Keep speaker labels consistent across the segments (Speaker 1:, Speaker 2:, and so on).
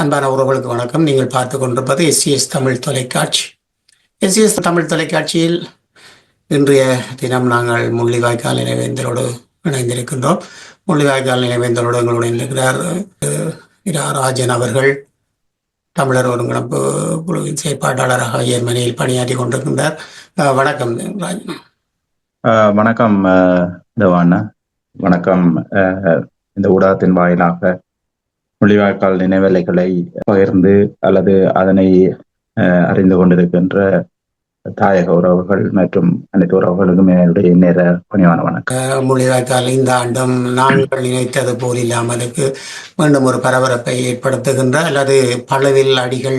Speaker 1: அன்பான உறவுகளுக்கு வணக்கம். நீங்கள் பார்த்து கொண்டிருப்பது எஸ்சிஎஸ் தமிழ் தொலைக்காட்சி. எஸ்சிஎஸ் தமிழ் தொலைக்காட்சியில் இன்றைய தினம் நாங்கள் முள்ளிவாய்க்கால் நினைவேந்தரோடு இணைந்திருக்கின்றோம். முள்ளிவாய்க்கால் நினைவேந்தரோடு எங்களுடன் இருக்கிறார் இரா ராஜன் அவர்கள். தமிழர் ஒருங்கிணைப்பு குழுவின் செயற்பாட்டாளராக ஜெர்மனியில் பணியாற்றி கொண்டிருக்கின்றார். அஹ், வணக்கம். ராஜன்
Speaker 2: ஆஹ் வணக்கம் தவானா வணக்கம் இந்த ஊடகத்தின் வாயிலாக மொழிவாய்க்கால் நினைவலைகளை பகிர்ந்து அல்லது அதனை அறிந்து கொண்டிருக்கின்ற தாயக உறவுகள் மற்றும் அனைத்து உறவுகளுக்கும் என்னுடைய நேர பணிவான வணக்கம்.
Speaker 1: மொழிவாய்க்கால் இந்த ஆண்டும் நாங்கள் நினைத்தது போல் இல்லாமலுக்கு மீண்டும் ஒரு பரபரப்பை ஏற்படுத்துகின்ற அல்லது பளவில் அடிகள்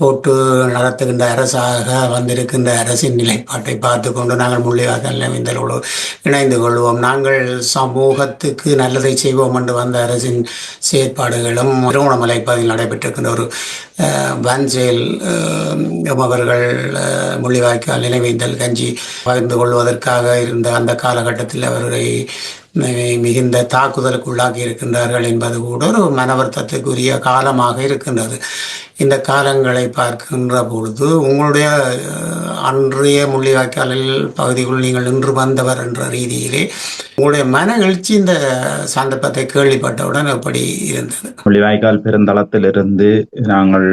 Speaker 1: போட்டு நடத்துகின்ற அரசாக வந்திருக்கின்ற அரசின் நிலைப்பாட்டை பார்த்து கொண்டு நாங்கள் முள்ளிவாய்க்கால் நினைந்தலோடு இணைந்து கொள்வோம். நாங்கள் சமூகத்துக்கு நல்லதை செய்வோம் என்று வந்த அரசின் செயற்பாடுகளும் திருவண்ணாமலை பகுதியில் நடைபெற்றிருக்கின்ற ஒரு வன் செயல் அவர்கள் முள்ளிவாய்க்கால் நினைவேந்தல் கஞ்சி பகிர்ந்து கொள்வதற்காக இருந்த அந்த காலகட்டத்தில் அவர்களை மிகுந்த தாக்குதலுக்குள்ளாக்கி இருக்கின்றார்கள் என்பது கூட ஒரு மனவர்த்தத்துக்குரிய காலமாக இருக்கின்றது. இந்த காலங்களை பார்க்கின்ற பொழுது உங்களுடைய அன்றைய முள்ளிவாய்க்காலில் பகுதிக்குள் நீங்கள் நின்று வந்தவர் என்ற ரீதியிலே உங்களுடைய மன எழுச்சி இந்த சந்தர்ப்பத்தை கேள்விப்பட்டவுடன் எப்படி இருந்தது?
Speaker 2: முள்ளிவாய்க்கால் பெருந்தளத்திலிருந்து நாங்கள்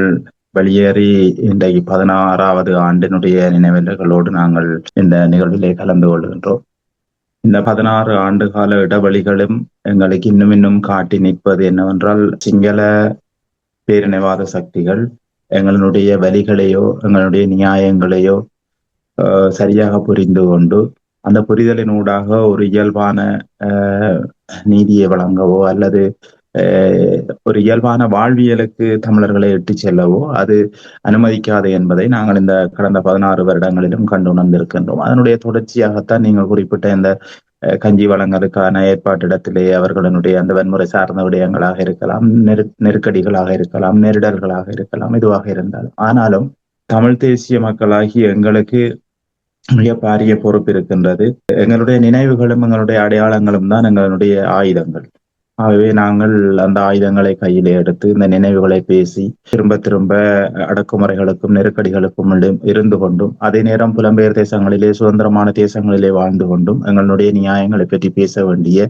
Speaker 2: வெளியேறி இன்றைக்கு பதினாறாவது ஆண்டினுடைய நினைவலைகளோடு நாங்கள் இந்த நிகழ்விலே கலந்து கொள்கின்றோம். இந்த பதினாறு ஆண்டு கால இடைவெளிகளும் எங்களுக்கு இன்னும் இன்னும் காட்டி நிற்பது என்னவென்றால் சிங்கள பேரினவாத சக்திகள் எங்களுடைய வலிகளையோ எங்களுடைய நியாயங்களையோ ஆஹ், சரியாக புரிந்து கொண்டு அந்த புரிதலினூடாக ஒரு இயல்பான நீதியை வழங்கவோ அல்லது ஒரு இயல்பான வாழ்வியலுக்கு தமிழர்களை எட்டு செல்லவோ அது அனுமதிக்காது என்பதை நாங்கள் இந்த கடந்த பதினாறு வருடங்களிலும் கண்டு உணர்ந்திருக்கின்றோம். அதனுடைய தொடர்ச்சியாகத்தான் நீங்கள் குறிப்பிட்ட இந்த அஹ், கஞ்சி வழங்கலுக்கான ஏற்பாட்டிடத்திலே அவர்களுடைய அந்த வன்முறை சார்ந்த விடயங்களாக இருக்கலாம் நெரு நெருக்கடிகளாக இருக்கலாம் நெருடல்களாக இருக்கலாம் இதுவாக இருந்தாலும். ஆனாலும் தமிழ் தேசிய மக்களாகி எங்களுக்கு மிக பாரிய பொறுப்பு இருக்கின்றது. எங்களுடைய நினைவுகளும் எங்களுடைய அடையாளங்களும் தான் எங்களுடைய ஆயுதங்கள். ஆகவே நாங்கள் அந்த ஆயுதங்களை கையிலே எடுத்து இந்த நினைவுகளை பேசி திரும்ப திரும்ப அடக்குமுறைகளுக்கும் நெருக்கடிகளுக்கும் இருந்து கொண்டும் அதே நேரம் புலம்பெயர் தேசங்களிலே சுதந்திரமான தேசங்களிலே வாழ்ந்து கொண்டும் எங்களுடைய நியாயங்களை பற்றி பேச வேண்டிய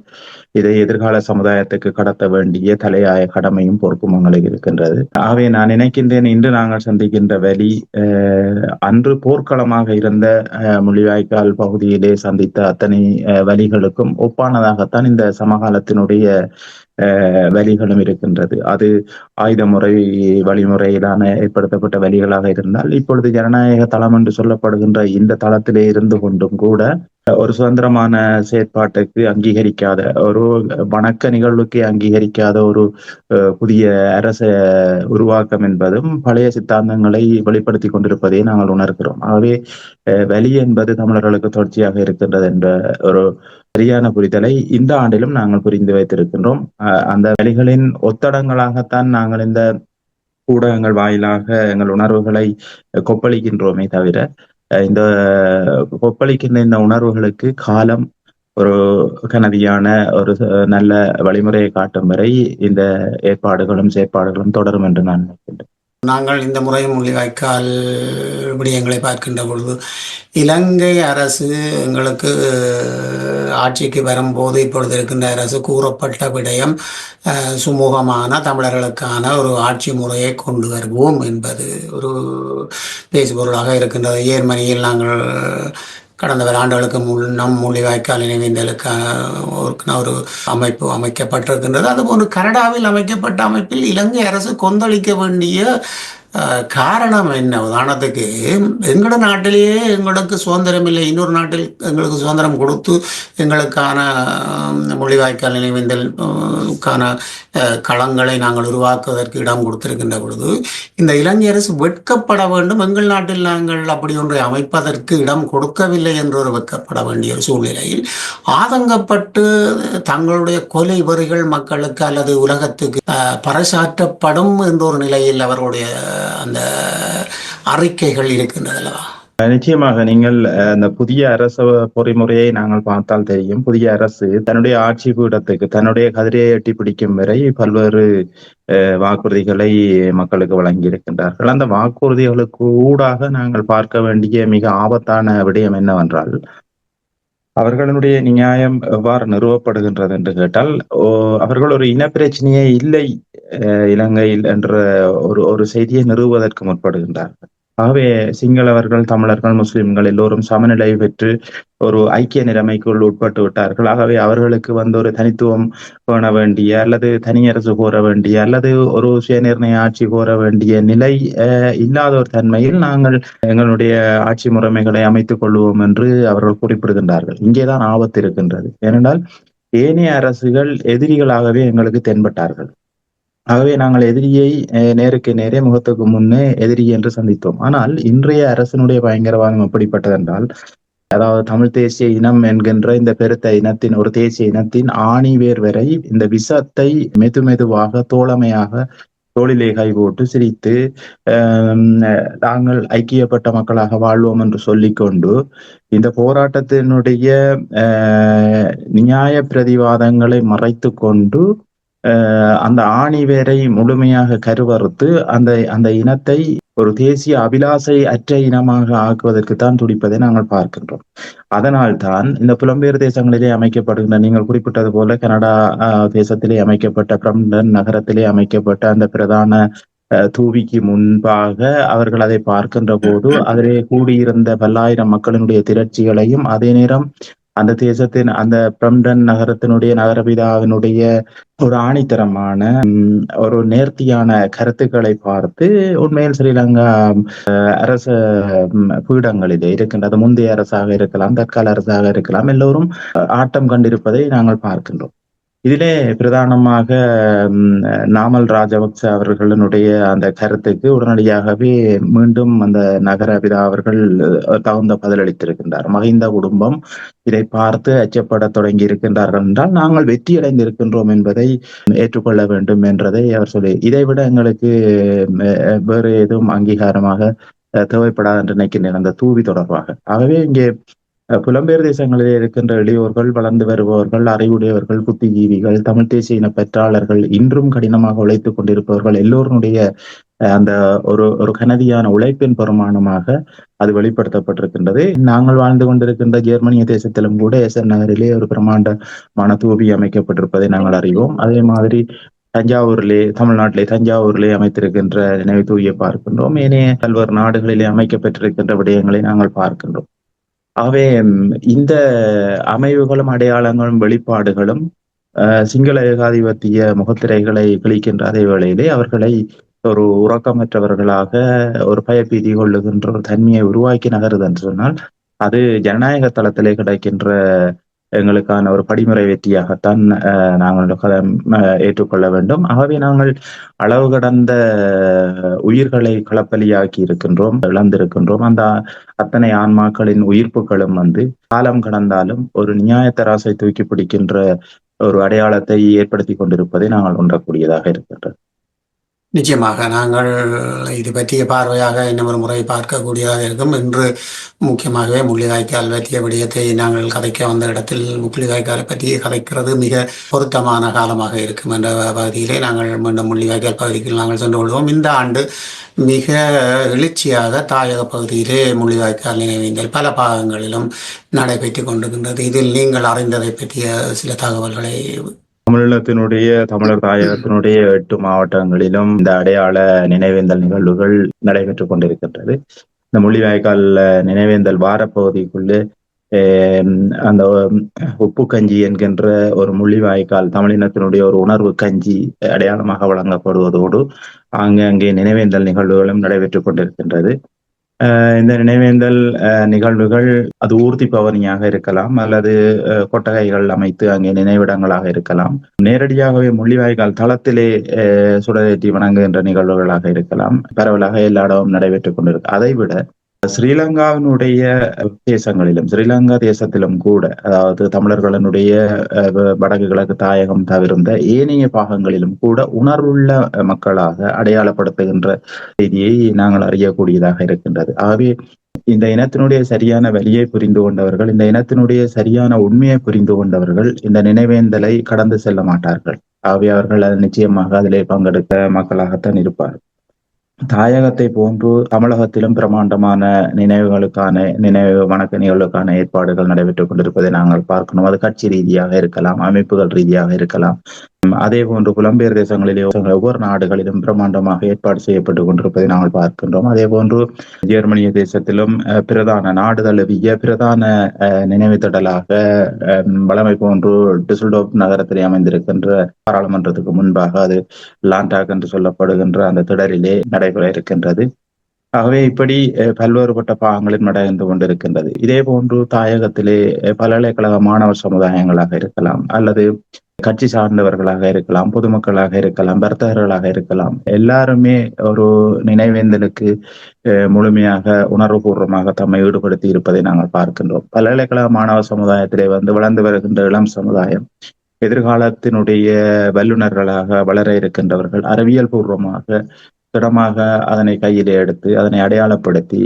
Speaker 2: இதை எதிர்கால சமுதாயத்துக்கு கடத்த வேண்டிய தலையாய கடமையும் பொறுப்பும் எங்களுக்கு இருக்கின்றது. ஆகவே நான் நினைக்கின்றேன் இன்று நாங்கள் சந்திக்கின்ற வழி அஹ், அன்று போர்க்களமாக இருந்த அஹ், முள்ளிவாய்க்கால் பகுதியிலே சந்தித்த அத்தனை அஹ், வழிகளுக்கும் ஒப்பானதாகத்தான் இந்த சமகாலத்தினுடைய அஹ், வழிகளும் இருக்கின்றது. அது ஆயுத முறை வழிமுறையிலான ஏற்படுத்தப்பட்ட வழிகளாக இருந்தால் இப்பொழுது ஜனநாயக தளம் என்று சொல்லப்படுகின்ற இந்த தளத்திலே இருந்து கொண்டும் கூட ஒரு சுதந்திரமான செயற்பாட்டுக்கு அங்கீகரிக்காத ஒரு வணக்க நிகழ்வுக்கு அங்கீகரிக்காத ஒரு அஹ், புதிய அரச உருவாக்கம் என்பதும் பழைய சித்தாந்தங்களை வெளிப்படுத்தி கொண்டிருப்பதை நாங்கள் உணர்கிறோம். ஆகவே அஹ், வலி என்பது தமிழர்களுக்கு தொடர்ச்சியாக இருக்கின்றது என்ற ஒரு சரியான புரிதலை இந்த ஆண்டிலும் நாங்கள் புரிந்து வைத்திருக்கின்றோம். அஹ், அந்த வழிகளின் ஒத்தடங்களாகத்தான் நாங்கள் இந்த ஊடகங்கள் வாயிலாக எங்கள் உணர்வுகளை கொப்பளிக்கின்றோமே தவிர இந்த கொப்பளிக்கின்ற இந்த உணர்வுகளுக்கு காலம் ஒரு கனதியான ஒரு நல்ல வழிமுறையை காட்டும் வரை இந்த ஏற்பாடுகளும் செயற்பாடுகளும் தொடரும் என்று நான் நினைக்கின்றேன்.
Speaker 1: நாங்கள் இந்த முறை முள்ளிவாய்க்கால் விடயங்களை பார்க்கின்ற பொழுது இலங்கை அரசு எங்களுக்கு ஆட்சிக்கு வரும்போது இப்பொழுது இருக்கின்ற அரசு கூறப்பட்ட விடயம் சுமூகமான தமிழர்களுக்கான ஒரு ஆட்சி முறையை கொண்டு வருவோம் என்பது ஒரு பேசுபொருளாக இருக்கின்றது. ஏர்மனியில் நாங்கள் கடந்த சில ஆண்டுகளுக்கு முன்னம் முள்ளிவாய்க்கால் நினைவேந்தலுக்கான ஒரு- ஒரு அமைப்பு அமைக்கப்பட்டிருக்கின்றது. அதுபோன்று கனடாவில் அமைக்கப்பட்ட அமைப்பில் இலங்கை அரசு கொந்தளிக்க வேண்டிய காரணம் என்ன? உதாரணத்துக்கு எங்களோட நாட்டிலேயே எங்களுக்கு சுதந்திரம் இல்லை. இன்னொரு நாட்டில் எங்களுக்கு சுதந்திரம் கொடுத்து எங்களுக்கான மொழிவாய்க்கால் நினைவேந்தலுக்கான க்கான களங்களை நாங்கள் உருவாக்குவதற்கு இடம் கொடுத்திருக்கின்ற பொழுது இந்த இலங்கை அரசு வெட்கப்பட வேண்டும். எங்கள் நாட்டில் நாங்கள் அப்படி ஒன்றை அமைப்பதற்கு இடம் கொடுக்கவில்லை என்றொரு வெட்கப்பட வேண்டிய ஒரு சூழ்நிலையில் ஆதங்கப்பட்டு தங்களுடைய கொலை வரிகள் மக்களுக்கு அல்லது உலகத்துக்கு பறைசாற்றப்படும் என்ற ஒரு நிலையில் அவருடைய அந்த அறிக்கைகள் இருக்கின்றதல்லவா?
Speaker 2: நிச்சயமாக நீங்கள் அந்த புதிய அரச பொறிமுறையை நாங்கள் பார்த்தால் தெரியும். புதிய அரசு தன்னுடைய ஆட்சி பீடத்துக்கு தன்னுடைய கதிரையை எட்டி பிடிக்கும் வரை பல்வேறு அஹ், வாக்குறுதிகளை மக்களுக்கு வழங்கி இருக்கின்றார்கள் அந்த வாக்குறுதிகளுக்கு ஊடாக நாங்கள் பார்க்க வேண்டிய மிக ஆபத்தான விடயம் என்னவென்றால் அவர்களுடைய நியாயம் எவ்வாறு நிறுவப்படுகின்றது என்று கேட்டால் ஓ, அவர்கள் ஒரு இனப்பிரச்சனையே இல்லை அஹ், இலங்கையில் என்ற ஒரு ஒரு செய்தியை நிறுவுவதற்கு முற்படுகின்றார்கள். ஆகவே சிங்களவர்கள் தமிழர்கள் முஸ்லிம்கள் எல்லோரும் சமநிலை பெற்று ஒரு ஐக்கிய நிலைமைக்குள் உட்பட்டு விட்டார்கள். ஆகவே அவர்களுக்கு வந்து ஒரு தனித்துவம் கோண வேண்டிய அல்லது தனியரசு கோர வேண்டிய அல்லது ஒரு சுயநிர்ணய ஆட்சி கோர வேண்டிய நிலை அஹ், இல்லாத ஒரு தன்மையில் நாங்கள் எங்களுடைய ஆட்சி முறைமைகளை அமைத்துக் கொள்வோம் என்று அவர்கள் குறிப்பிடுகின்றார்கள். இங்கேதான் ஆபத்து இருக்கின்றது. ஏனென்றால் ஏனைய அரசுகள் எதிரிகளாகவே எங்களுக்கு தென்பட்டார்கள். ஆகவே நாங்கள் எதிரியை அஹ், நேருக்கு நேரே முகத்துக்கு முன்னே எதிரி என்று சந்தித்தோம். ஆனால் இன்றைய அரசினுடைய பயங்கரவாதம் எப்படிப்பட்டதென்றால் அதாவது தமிழ் தேசிய இனம் என்கின்ற இந்த பெருத்த இனத்தின் ஒரு தேசிய இனத்தின் ஆணிவேர் வரை இந்த விஷத்தை மெது மெதுவாக தோழமையாக தோளிலே கை போட்டு சிரித்து நாங்கள் ஐக்கியப்பட்ட மக்களாக வாழ்வோம் என்று சொல்லிக்கொண்டு இந்த போராட்டத்தினுடைய அஹ், நியாய பிரதிவாதங்களை மறைத்து கொண்டு அஹ், அந்த ஆணிவேரை முழுமையாக கருவறுத்து அந்த அந்த இனத்தை ஒரு தேசிய அபிலாசை அற்ற இனமாக ஆக்குவதற்கு தான் துடிப்பதை நாங்கள் பார்க்கின்றோம். அதனால் தான் இந்த புலம்பெயர் தேசங்களிலே அமைக்கப்படுகின்ற நீங்கள் குறிப்பிட்டது போல கனடா தேசத்திலே அமைக்கப்பட்ட பிரம்டன் நகரத்திலே அமைக்கப்பட்ட அந்த பிரதான அஹ், தூவிக்கு முன்பாக அவர்கள் அதை பார்க்கின்ற போது அதிலே கூடியிருந்த பல்லாயிரம் மக்களினுடைய திரட்சிகளையும் அதே நேரம் அந்த தேசத்தின் அந்த பிரம்டன் நகரத்தினுடைய நகரபிதாவினுடைய ஒரு ஆணித்தரமான ஒரு நேர்த்தியான கருத்துக்களை பார்த்து உண்மையில் ஸ்ரீலங்கா அஹ், அரச ம், பீடங்களிலே இருக்கின்றது. முந்தைய அரசாக இருக்கலாம் தற்கால அரசாக இருக்கலாம். எல்லோரும் ஆட்டம் கண்டிருப்பதை நாங்கள் பார்க்கின்றோம். இதிலே பிரதானமாக நாமல் ராஜபக்ச அவர்களுடைய அந்த கருத்துக்கு உடனடியாகவே மீண்டும் அந்த நகர பிதா அவர்கள் தகுந்த பதிலளித்திருக்கின்றார் மகிந்த குடும்பம் இதை பார்த்து அச்சப்பட தொடங்கி இருக்கின்றார்கள் என்றால் நாங்கள் வெற்றி அடைந்திருக்கின்றோம் என்பதை ஏற்றுக்கொள்ள வேண்டும் என்றதை அவர் சொல்லி இதைவிட எங்களுக்கு வேறு எதுவும் அங்கீகாரமாக தேவைப்படாது என்று நினைக்கின்றேன். அந்த தூவி தொடர்பாக. ஆகவே இங்கே புலம்பெயர் தேசங்களிலே இருக்கின்ற எளியோர்கள் வளர்ந்து வருபவர்கள் அறிவுடையவர்கள் புத்திஜீவிகள் தமிழ் தேசிய இன பெற்றாளர்கள் இன்றும் கடினமாக உழைத்துக் கொண்டிருப்பவர்கள் எல்லோருடைய அந்த ஒரு ஒரு கனதியான உழைப்பின் பெருமானமாக அது வெளிப்படுத்தப்பட்டிருக்கின்றது. நாங்கள் வாழ்ந்து கொண்டிருக்கின்ற ஜெர்மனிய தேசத்திலும் கூட எஸ்என் நகரிலே ஒரு பிரமாண்டமான தூவி அமைக்கப்பட்டிருப்பதை நாங்கள் அறிவோம். அதே மாதிரி தஞ்சாவூரிலே தமிழ்நாட்டிலே தஞ்சாவூரிலே அமைத்திருக்கின்ற நினைவு தூவியை பார்க்கின்றோம். ஏனைய பல்வேறு நாடுகளிலே அமைக்கப்பட்டிருக்கின்ற விடயங்களை நாங்கள் பார்க்கின்றோம். ஆகவே இந்த அமைவுகளும் அடையாளங்களும் வெளிப்பாடுகளும் சிங்கள ஏகாதிபத்திய முகத்திரைகளை கிழிக்கின்ற அதே வேளையிலே அவர்களை ஒரு உறக்கமற்றவர்களாக ஒரு பயப்பீதி கொள்ளுகின்ற ஒரு தன்மையை உருவாக்கி நகருது என்று சொன்னால் அது ஜனநாயக தளத்திலே கிடைக்கின்ற எங்களுக்கான ஒரு படிமுறை வெற்றியாகத்தான் அஹ், நாங்கள் அஹ், ஏற்றுக்கொள்ள வேண்டும். ஆகவே நாங்கள் அளவு கடந்த உயிர்களை களப்பலியாக்கி இருக்கின்றோம் இழந்திருக்கின்றோம். அந்த அத்தனை ஆன்மாக்களின் உயிர்ப்புகளும் வந்து காலம் கடந்தாலும் ஒரு நியாயத்தராசை தூக்கி பிடிக்கின்ற ஒரு அடையாளத்தை ஏற்படுத்தி கொண்டிருப்பதை நாங்கள் உணரக்கூடியதாக இருக்கின்றது.
Speaker 1: நிச்சயமாக நாங்கள் இது பற்றிய பார்வையாக என்ன ஒரு முறை பார்க்கக்கூடியதாக இருக்கும். இன்று முக்கியமாகவே முள்ளிவாய்க்கால் பற்றிய விடயத்தை நாங்கள் கதைக்க வந்த இடத்தில் முள்ளிவாய்க்காலை பற்றி கதைக்கிறது மிக பொருத்தமான காலமாக இருக்கும் என்ற பகுதியிலே நாங்கள் மீண்டும் முள்ளிவாய்க்கால் பகுதிக்கு நாங்கள் சென்று கொள்வோம். இந்த ஆண்டு மிக எழுச்சியாக தாயக பகுதியிலே முள்ளிவாய்க்கால் நினைவேந்தல் பல பாகங்களிலும் நடைபெற்றுக் கொண்டிருக்கின்றது. இதில் நீங்கள் அறிந்ததை பற்றிய சில தகவல்களை
Speaker 2: தமிழகத்தினுடைய தமிழர் தாயகத்தினுடைய எட்டு மாவட்டங்களிலும் இந்த அடையாள நினைவேந்தல் நிகழ்வுகள் நடைபெற்றுக் கொண்டிருக்கின்றது. இந்த முள்ளிவாய்க்கால் நினைவேந்தல் வாரப்பகுதிக்குள்ளே அந்த உப்பு கஞ்சி என்கின்ற ஒரு முள்ளிவாய்க்கால் தமிழினத்தினுடைய ஒரு உணர்வு கஞ்சி அடையாளமாக வழங்கப்படுவதோடு ஆங்காங்கே நினைவேந்தல் நிகழ்வுகளும் நடைபெற்றுக் கொண்டிருக்கின்றது. இந்த நினைவேந்தல் நிகழ்வுகள் அது ஊர்தி பவனியாக இருக்கலாம் அல்லது கொட்டகைகள் அமைத்து அங்கே நினைவிடங்களாக இருக்கலாம். நேரடியாகவே முள்ளிவாய்க்கால் தளத்திலே அஹ், சுடரேற்றி வணங்குகின்ற நிகழ்வுகளாக இருக்கலாம். பரவலாக எல்லா இடமும் நடைபெற்றுக் கொண்டிருக்கு அதை விட ஸ்ரீலங்காவினுடைய தேசங்களிலும் ஸ்ரீலங்கா தேசத்திலும் கூட அதாவது தமிழர்களினுடைய அஹ், வடக்கு கிழக்கு தாயகம் தவிர்ந்த ஏனைய பாகங்களிலும் கூட உணர்வுள்ள மக்களாக அடையாளப்படுத்துகின்ற செய்தியை நாங்கள் அறியக்கூடியதாக இருக்கின்றது. ஆகவே இந்த இனத்தினுடைய சரியான வழியை புரிந்து கொண்டவர்கள் இந்த இனத்தினுடைய சரியான உண்மையை புரிந்து கொண்டவர்கள் இந்த நினைவேந்தலை கடந்து செல்ல மாட்டார்கள். ஆகவே அவர்கள் அது நிச்சயமாக அதிலே பங்கெடுக்க மக்களாகத்தான் இருப்பார்கள். தாயகத்தை போன்று தமிழகத்திலும் பிரமாண்டமான நினைவுகளுக்கான நினைவு வணக்க நிகழ்வுக்கான ஏற்பாடுகள் நடைபெற்றுக் கொண்டிருப்பதை நாங்கள் பார்க்கணும். அது கட்சி ரீதியாக இருக்கலாம் அமைப்புகள் ரீதியாக இருக்கலாம். அதே போன்று புலம்பெயர் தேசங்களிலே ஒவ்வொரு நாடுகளிலும் பிரம்மாண்டமாக ஏற்பாடு செய்யப்பட்டுக் கொண்டிருப்பதை நாங்கள் பார்க்கின்றோம். அதே போன்று ஜெர்மனிய தேசத்திலும் பிரதான நாடு தழுவிய பிரதான நினைவு திடலாக வளமை போன்று டிசுல்டோப் நகரத்திலே அமைந்திருக்கின்ற பாராளுமன்றத்துக்கு முன்பாக அது லாண்டாக் என்று சொல்லப்படுகின்ற அந்த திடலிலே நடைபெற இருக்கின்றது. ஆகவே இப்படி பல்வேறுபட்ட பாகங்களில் நடந்து கொண்டிருக்கின்றது. இதே போன்று தாயகத்திலே பல்கலைக்கழக மாணவர் சமுதாயங்களாக இருக்கலாம் அல்லது கட்சி சார்ந்தவர்களாக இருக்கலாம் பொதுமக்களாக இருக்கலாம் வர்த்தகர்களாக இருக்கலாம். எல்லாருமே ஒரு நினைவேந்தலுக்கு முழுமையாக உணர்வுபூர்வமாக தம்மை ஈடுபடுத்தி இருப்பதை நாங்கள் பார்க்கின்றோம். பல்கலைக்கழக மாணவ சமுதாயத்திலே வந்து வளர்ந்து வருகின்ற இளம் சமுதாயம் எதிர்காலத்தினுடைய வல்லுநர்களாக வளர இருக்கின்றவர்கள் அறிவியல் பூர்வமாக திடமாக அதனை கையிலே எடுத்து அதனை அடையாளப்படுத்தி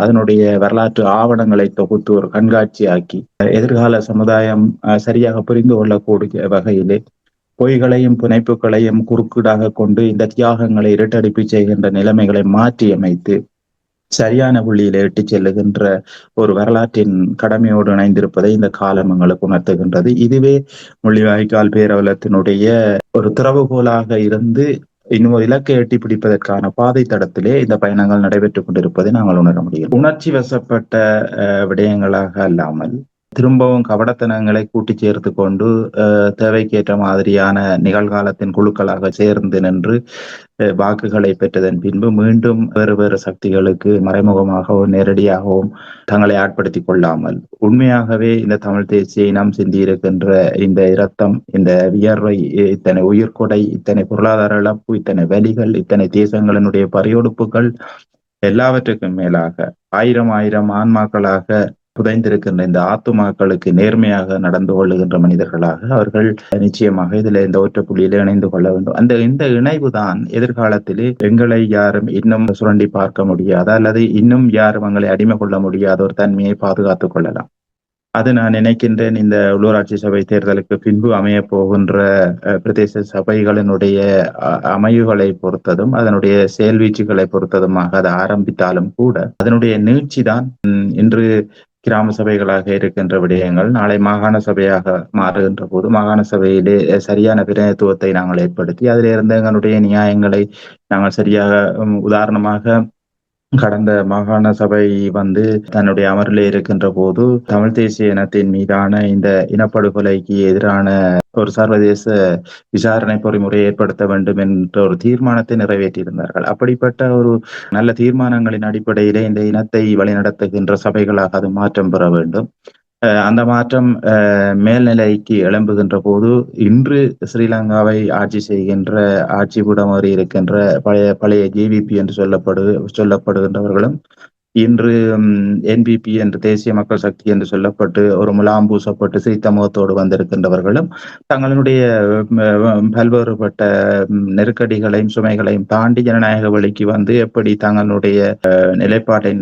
Speaker 2: அதனுடைய வரலாற்று ஆவணங்களை தொகுத்து ஒரு கண்காட்சியாக்கி எதிர்கால சமுதாயம் சரியாக புரிந்து கொள்ளக்கூடிய வகையிலே பொய்களையும் புனைப்புகளையும் குறுக்கீடாக கொண்டு இந்த தியாகங்களை இரட்டடிப்பு செய்கின்ற நிலைமைகளை மாற்றி அமைத்து சரியான புள்ளியில எட்டு செல்லுகின்ற ஒரு வரலாற்றின் கடமையோடு இணைந்திருப்பதை இந்த காலம் எங்களுக்கு உணர்த்துகின்றது. இதுவே மொழிவாய்க்கால் பேரவலத்தினுடைய ஒரு திறவுகோலாக இருந்து இன்னும் ஒரு இலக்கை எட்டி பிடிப்பதற்கான பாதை தடத்திலே இந்த பயணங்கள் நடைபெற்றுக் கொண்டிருப்பதை நாங்கள் உணர முடியும் உணர்ச்சி வசப்பட்ட விடயங்களாக அல்லாமல் திரும்பவும் கபடத்தனங்களை கூட்டி சேர்த்து கொண்டு தேவைக்கேற்ற மாதிரியான நிகழ்காலத்தின் குழுக்களாக சேர்ந்து நின்று வாக்குகளை பெற்றதன் பின்பு மீண்டும் வேறு வேறு சக்திகளுக்கு மறைமுகமாகவும் நேரடியாகவும் தங்களை ஆட்படுத்திக் கொள்ளாமல். உண்மையாகவே இந்த தமிழ் தேசிய இனம் சிந்தியிருக்கின்ற இந்த இரத்தம் இந்த வியர்வை இத்தனை உயிர்கொடை இத்தனை பொருளாதார இழப்பு இத்தனை வலிகள் இத்தனை தேசங்களினுடைய பரியொடுப்புகள் எல்லாவற்றுக்கும் மேலாக ஆயிரம் ஆயிரம் ஆன்மாக்களாக புதைந்திருக்கின்ற இந்த ஆத்துமாக்களுக்கு நேர்மையாக நடந்து கொள்ளுகின்ற மனிதர்களாக அவர்கள் நிச்சயமாக இதுல இந்த ஒற்ற புள்ளியில இணைந்து கொள்ள வேண்டும். அந்த இந்த இணைவு தான் எதிர்காலத்திலே எங்களை யாரும் இன்னும் சுரண்டி பார்க்க முடியாது அல்லது இன்னும் யாரும் எங்களை அடிமை கொள்ள முடியாத ஒரு தன்மையை பாதுகாத்துக் கொள்ளலாம். அது நான் நினைக்கின்றேன் இந்த உள்ளூராட்சி சபை தேர்தலுக்கு பின்பு அமைய போகின்ற பிரதேச சபைகளினுடைய அமைவுகளை பொறுத்ததும் அதனுடைய செயல்வீச்சுகளை பொறுத்ததுமாக அது ஆரம்பித்தாலும் கூட அதனுடைய நீட்சி தான் இன்று கிராம சபைகளாக இருக்கின்ற விடயங்கள் நாளை மாகாண சபையாக மாறுகின்ற போது மாகாண சபையிலே சரியான பிரதிநிதித்துவத்தை நாங்கள் ஏற்படுத்தி அதிலிருந்து எங்களுடைய நியாயங்களை நாங்கள் சரியாக உதாரணமாக கடந்த மாகாண சபை வந்து தன்னுடைய அமர்வில் இருக்கின்ற போது தமிழ் தேசிய இனத்தின் மீதான இந்த இனப்படுகொலைக்கு எதிரான ஒரு சர்வதேச விசாரணை பொறிமுறை ஏற்படுத்த வேண்டும் என்ற ஒரு தீர்மானத்தை நிறைவேற்றியிருந்தார்கள். அப்படிப்பட்ட ஒரு நல்ல தீர்மானங்களின் அடிப்படையிலே இந்த இனத்தை வழிநடத்துகின்ற சபைகளாக அது மாற்றம் பெற வேண்டும். அந்த மாற்றம் மேல்நிலைக்கு எழும்புகின்ற போது இன்று ஸ்ரீலங்காவை ஆட்சி செய்கின்ற ஆட்சி கூடமாறி இருக்கின்ற பழைய பழைய ஜேவிபி என்று சொல்லப்படு சொல்லப்படுகின்றவர்களும் இன்று என்பிபி என்று தேசிய மக்கள் சக்தி என்று சொல்லப்பட்டு ஒரு முலாம் பூசப்பட்டு சிரித்த முகத்தோடு வந்திருக்கின்றவர்களும் தங்களுடைய பல்வேறுபட்ட நெருக்கடிகளையும் சுமைகளையும் தாண்டி ஜனநாயக வழிக்கு வந்து எப்படி தங்களுடைய நிலைப்பாட்டை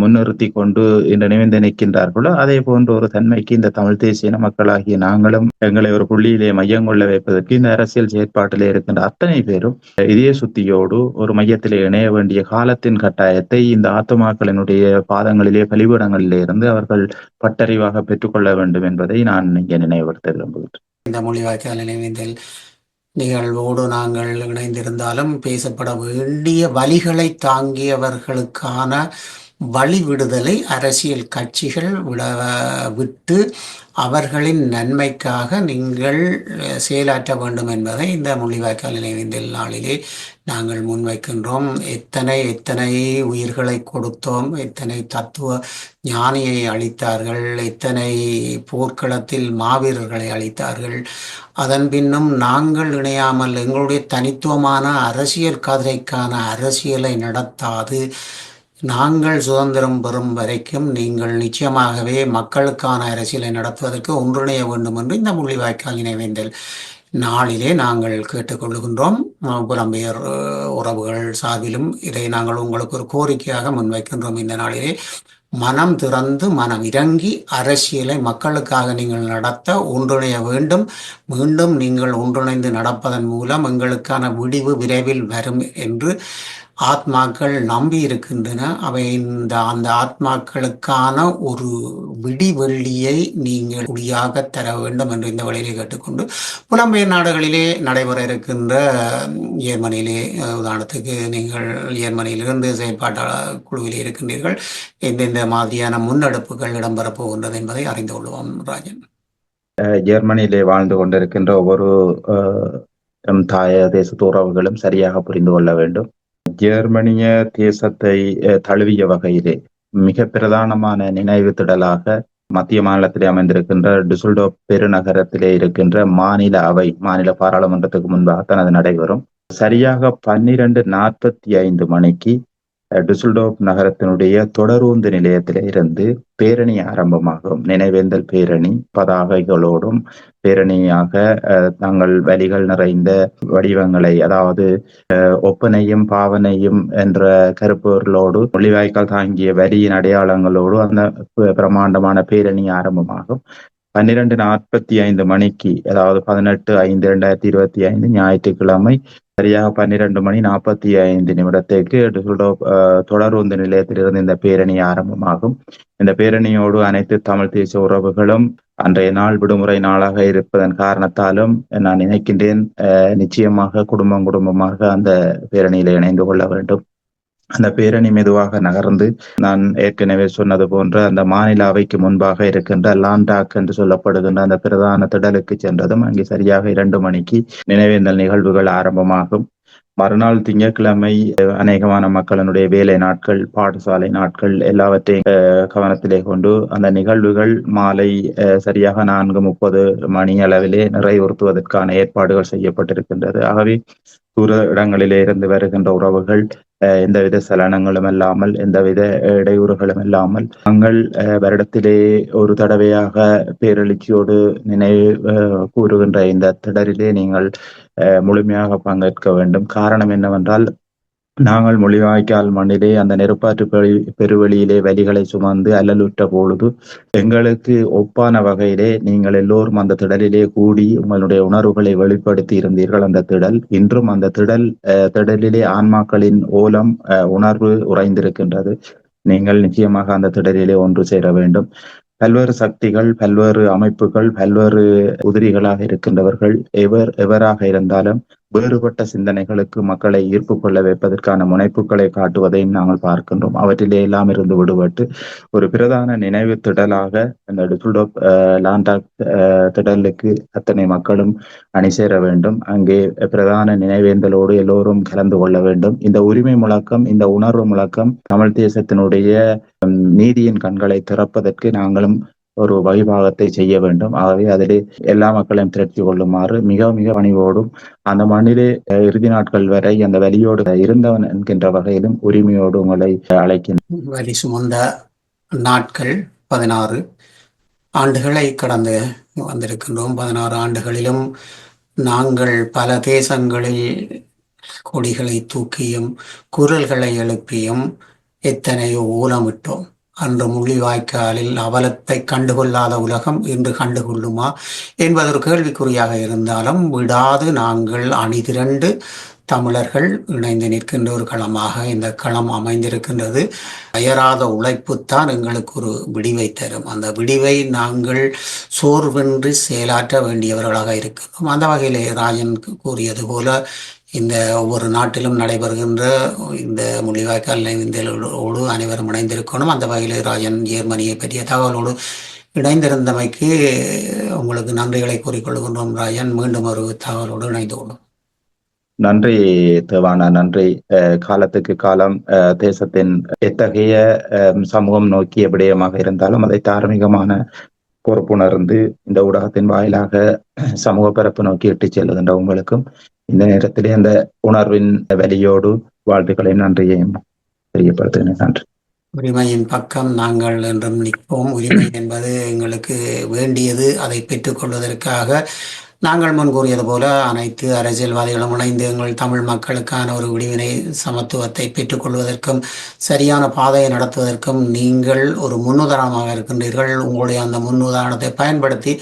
Speaker 2: முன்னிறுத்தி கொண்டு இன்று நிமிந்து நிற்கின்றார்களோ அதே போன்ற ஒரு தன்மைக்கு இந்த தமிழ் தேசிய மக்களாகிய நாங்களும் எங்களை ஒரு புள்ளியிலே மையம் கொள்ள வைப்பதற்கு இந்த அரசியல் செயற்பாட்டிலே இருக்கின்ற அத்தனை பேரும் இதய சுத்தியோடு ஒரு மையத்திலே இணைய வேண்டிய காலத்தின் கட்டாயத்தை இந்த அவர்களினுடைய பாதங்களிலே பலிபீடங்களிலே இருந்து அவர்கள் பட்டறிவாக பெற்றுக்கொள்ள வேண்டும் என்பதை நான் இங்கே நினைவுபடுத்த விரும்புகிறேன்
Speaker 1: இந்த மொழிவாய்க்கால் நினைவேந்தல் நிகழ்வோடு நாங்கள் இணைந்திருந்தாலும் பேசப்பட வேண்டிய வழிகளை தாங்கியவர்களுக்கான வழி விடுதலை அரசியல் கட்சிகள் விட விட்டு அவர்களின் நன்மைக்காக நீங்கள் செயலாற்ற வேண்டும் என்பதை இந்த முள்ளிவாய்க்கால் நினைவேந்தல் நாளிலே நாங்கள் முன்வைக்கின்றோம். எத்தனை எத்தனை உயிர்களை கொடுத்தோம் எத்தனை தத்துவ ஞானியை அளித்தார்கள் எத்தனை போர்க்களத்தில் மாவீரர்களை அளித்தார்கள். அதன் பின்னும் நாங்கள் இணையாமல் எங்களுடைய தனித்துவமான அரசியல் கதிரைக்கான அரசியலை நடத்தாது. நாங்கள் சுதந்திரம் பெறும் வரைக்கும் நீங்கள் நிச்சயமாகவே மக்களுக்கான அரசியலை நடத்துவதற்கு ஒன்றிணைய வேண்டும் என்று இந்த முள்ளிவாய்க்கால் நினைவேந்தல் நாளிலே நாங்கள் கேட்டுக்கொள்கின்றோம் புலம்பெயர் உறவுகள் சார்பிலும் இதை நாங்கள் உங்களுக்கு ஒரு கோரிக்கையாக முன்வைக்கின்றோம். இந்த நாளிலே மனம் திறந்து மனம் இறங்கி அரசியலை மக்களுக்காக நீங்கள் நடத்த ஒன்றிணைய வேண்டும். மீண்டும் நீங்கள் ஒன்றிணைந்து நடப்பதன் மூலம் எங்களுக்கான விடிவு விரைவில் வரும் என்று ஆத்மாக்கள் நம்பி இருக்கின்றன. அவை இந்த அந்த ஆத்மாக்களுக்கான ஒரு விடிவெள்ளியை நீங்கள் குடியாக தர வேண்டும் என்று இந்த வழியிலே கேட்டுக்கொண்டு புலம்பெயர் நாடுகளிலே நடைபெற இருக்கின்ற ஏர்மனியிலே உதாரணத்துக்கு நீங்கள் ஏர்மனியிலிருந்து செயற்பாட்டாளர் குழுவிலே இருக்கின்றீர்கள். எந்தெந்த மாதிரியான முன்னெடுப்புகள் இடம்பெறப் போகின்றது என்பதை அறிந்து கொள்வோம் ராஜன்.
Speaker 2: ஜெர்மனியிலே வாழ்ந்து கொண்டிருக்கின்ற ஒவ்வொரு அஹ், தாய தேசத்து உறவுகளும் சரியாக புரிந்து கொள்ள வேண்டும். ஜெர்மனிய தேசத்தை தழுவிய வகையிலே மிக பிரதானமான நினைவு திடலாக மத்திய மாநிலத்திலே அமைந்திருக்கின்ற டிசுல்டோ பெருநகரத்திலே இருக்கின்ற மாநில அவை மாநில பாராளுமன்றத்துக்கு முன்பாகத்தான் அது நடைபெறும். சரியாக பன்னிரண்டு நாற்பத்தி ஐந்து மணிக்கு டிசுல்டோப் நகரத்தினுடைய தொடரூந்து நிலையத்திலே இருந்து பேரணி ஆரம்பமாகும். நினைவேந்தல் பேரணி பதாகைகளோடும் பேரணியாக அஹ், தங்கள் வழிகள் நிறைந்த வடிவங்களை அதாவது ஒப்பனையும் பாவனையும் என்ற கருப்பொருளோடு மொழிவாய்க்கால் தாங்கிய வரியின் அடையாளங்களோடு அந்த பிரமாண்டமான பேரணி ஆரம்பமாகும். பன்னிரண்டு நாற்பத்தி ஐந்து மணிக்கு அதாவது பதினெட்டு ஐந்து இரண்டாயிரத்தி இருபத்தி ஐந்து ஞாயிற்றுக்கிழமை சரியாக பன்னிரண்டு மணி நாற்பத்தி ஐந்து நிமிடத்திற்கு டிசுல்டோப் நிலையத்திலிருந்து இந்த பேரணி ஆரம்பமாகும். இந்த பேரணியோடு அனைத்து தமிழ் தேச உறவுகளும் அன்றைய நாள் விடுமுறை நாளாக இருப்பதன் காரணத்தாலும் நான் நினைக்கின்றேன் நிச்சயமாக குடும்பம் குடும்பமாக அந்த பேரணியில இணைந்து கொள்ள வேண்டும். அந்த பேரணி மெதுவாக நகர்ந்து நான் ஏற்கனவே சொன்னது போன்ற அந்த மாநில அவைக்கு முன்பாக இருக்கின்ற லாண்டாக் என்று சொல்லப்படுகின்ற அந்த பிரதான திடலுக்கு சென்றதும் அங்கே சரியாக இரண்டு மணிக்கு நினைவேந்தல் நிகழ்வுகள் ஆரம்பமாகும். மறுநாள் திங்கட்கிழமை அநேகமான மக்களினுடைய வேலை நாட்கள் பாடசாலை நாட்கள் எல்லாவற்றையும் அஹ், கவனத்திலே கொண்டு அந்த நிகழ்வுகள் மாலை அஹ், சரியாக நான்கு முப்பது மணி அளவிலே நிறைவுறுத்துவதற்கான ஏற்பாடுகள் செய்யப்பட்டிருக்கின்றது. ஆகவே தூர இடங்களிலே இருந்து வருகின்ற உறவுகள் எந்தவித சலனங்களும் இல்லாமல் எந்தவித இடையூறுகளும் இல்லாமல் தாங்கள் வருடத்திலே ஒரு தடவையாக பேரெழுச்சியோடு நினைவு கூறுகின்ற இந்த திடரிலே நீங்கள் முழுமையாக பங்கேற்க வேண்டும் காரணம் என்னவென்றால் நாங்கள் மொழிவாய்க்கால் மண்ணிலே அந்த நெருப்பாற்று பெரு- பெருவெளியிலே வலிகளை சுமந்து அல்லலுற்ற பொழுது எங்களுக்கு ஒப்பான வகையிலே நீங்கள் எல்லோரும் அந்த திடலிலே கூடி உங்களுடைய உணர்வுகளை வெளிப்படுத்தி இருந்தீர்கள். அந்த திடல் இன்றும் அந்த திடல் அஹ், திடலிலே ஆன்மாக்களின் ஓலம் அஹ், உணர்வு உறைந்திருக்கின்றது. நீங்கள் நிச்சயமாக அந்த திடலிலே ஒன்று சேர வேண்டும். பல்வேறு சக்திகள் பல்வேறு அமைப்புகள் பல்வேறு உதிரிகளாக இருக்கின்றவர்கள் எவர் எவராக இருந்தாலும் வேறுபட்ட சிந்தனைகளுக்கு மக்களை ஈர்ப்பு கொள்ள வைப்பதற்கான முனைப்புகளை காட்டுவதையும் நாங்கள் பார்க்கின்றோம். அவற்றிலே எல்லாம் இருந்து விடுபட்டு ஒரு பிரதான நினைவு திடலாக அந்த டிசுல்டோப் லாண்டாக் அஹ், திடலுக்கு அத்தனை மக்களும் அணி சேர வேண்டும். அங்கே பிரதான நினைவேந்தலோடு எல்லோரும் கலந்து கொள்ள வேண்டும். இந்த உரிமை முழக்கம் இந்த உணர்வு முழக்கம் தமிழ் தேசத்தினுடைய நீதியின் கண்களை திறப்பதற்கு நாங்களும் ஒரு வழிபாகத்தை செய்ய வேண்டும். ஆகவே அதிலே எல்லா மக்களையும் திரட்டி கொள்ளுமாறு மிக மிக பணிவோடும் அந்த மண்ணிலே அஹ், இறுதி நாட்கள் வரை அந்த வலியோடு இருந்தவன் என்கின்ற வகையிலும் உரிமையோடு உங்களை அழைக்கின்றன.
Speaker 1: வலி சுமந்த நாட்கள் பதினாறு ஆண்டுகளை கடந்து வந்திருக்கின்றோம். பதினாறு ஆண்டுகளிலும் நாங்கள் பல தேசங்களில் கொடிகளை தூக்கியும் குரல்களை எழுப்பியும் எத்தனையோ ஊலமிட்டோம் அன்று முள்ளிவாய்க்காலில் அவலத்தை கண்டுகொள்ளாத உலகம் இன்று கண்டுகொள்ளுமா என்பது ஒரு கேள்விக்குறியாக இருந்தாலும் விடாது நாங்கள் அணிதிரண்டு தமிழர்கள் இணைந்து நிற்கின்ற ஒரு களமாக இந்த களம் அமைந்திருக்கின்றது. அயராத உழைப்புத்தான் எங்களுக்கு ஒரு விடிவை தரும். அந்த விடிவை நாங்கள் சோர்வின்றி செயலாற்ற வேண்டியவர்களாக இருக்கிறோம் அந்த வகையில் ராஜன் கூறியது போல இந்த ஒவ்வொரு நாட்டிலும் நடைபெறுகின்ற இந்த முள்ளிவாய்க்கால் நினைந்தலோடு அனைவரும் இணைந்திருக்கணும். அந்த வகையில் ராஜன் ஜேர்மனியை பற்றிய தகவலோடு இணைந்திருந்தமைக்கு உங்களுக்கு நன்றிகளை கூறிக்கொள்கின்றோம். ராஜன் மீண்டும் ஒரு தகவலோடு இணைந்து கொள்ளும்.
Speaker 2: நன்றி தேவானா நன்றி. அஹ், காலத்துக்கு காலம் அஹ், தேசத்தின் எத்தகைய அஹ், சமூகம் நோக்கிய விடயமாக இருந்தாலும் அதை தார்மீகமான பொறுப்புணர்ந்து இந்த ஊடகத்தின் வாயிலாக சமூக பரப்பு நோக்கி இட்டுச் செல்லுகின்ற உங்களுக்கும் இந்த நேரத்திலே அந்த உணர்வின் வலியோடு வாழ்த்துக்களையும் நன்றியையும் தெரியப்படுத்துகிறேன். நன்றி.
Speaker 1: உரிமையின் பக்கம் நாங்கள் என்றும் நிற்போம். உரிமை என்பது எங்களுக்கு வேண்டியது. அதை பெற்றுக்கொள்வதற்காக நாங்கள் முன் கூறியது போல அனைத்து அரசியல்வாதிகளும் இணைந்து எங்கள் தமிழ் மக்களுக்கான ஒரு விடிவினை சமத்துவத்தை பெற்றுக்கொள்வதற்கும் சரியான பாதையை நடத்துவதற்கும் நீங்கள் ஒரு முன்னுதாரணமாக இருக்கின்றீர்கள். உங்களுடைய அந்த முன்னுதாரணத்தை பயன்படுத்தி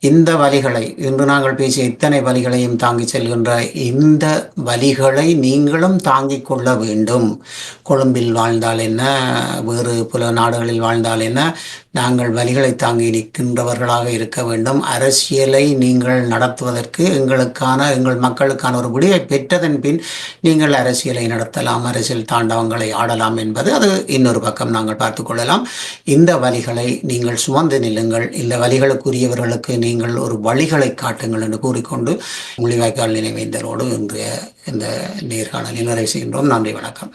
Speaker 1: இந்த வலிகளை இன்று நாங்கள் பேசிய இத்தனை வலிகளையும் தாங்கி செல்கின்ற இந்த வலிகளை நீங்களும் தாங்கிக் கொள்ள வேண்டும். கொழும்பில் வாழ்ந்தால் என்ன? வேறு பல நாடுகளில் வாழ்ந்தால் என்ன? நாங்கள் வலிகளை தாங்கி நிற்கின்றவர்களாக இருக்க வேண்டும். அரசியலை நீங்கள் நடத்துவதற்கு எங்களுக்கான எங்கள் மக்களுக்கான ஒரு முடிவை பெற்றதன் பின் நீங்கள் அரசியலை நடத்தலாம் அரசியல் தாண்டவங்களை ஆடலாம் என்பது அது இன்னொரு பக்கம் நாங்கள் பார்த்து கொள்ளலாம். இந்த வலிகளை நீங்கள் சுமந்து நில்லுங்கள். இந்த வலிகளுக்குரியவர்களுக்கு நீங்கள் ஒரு வழிகளை காட்டுங்கள் என்று கூறிக்கொண்டு முள்ளிவாய்க்கால் நினைவேந்தரோடு இன்றைய இந்த நேர்காணலில் நிறைவு செய்கின்றோம். நன்றி வணக்கம்.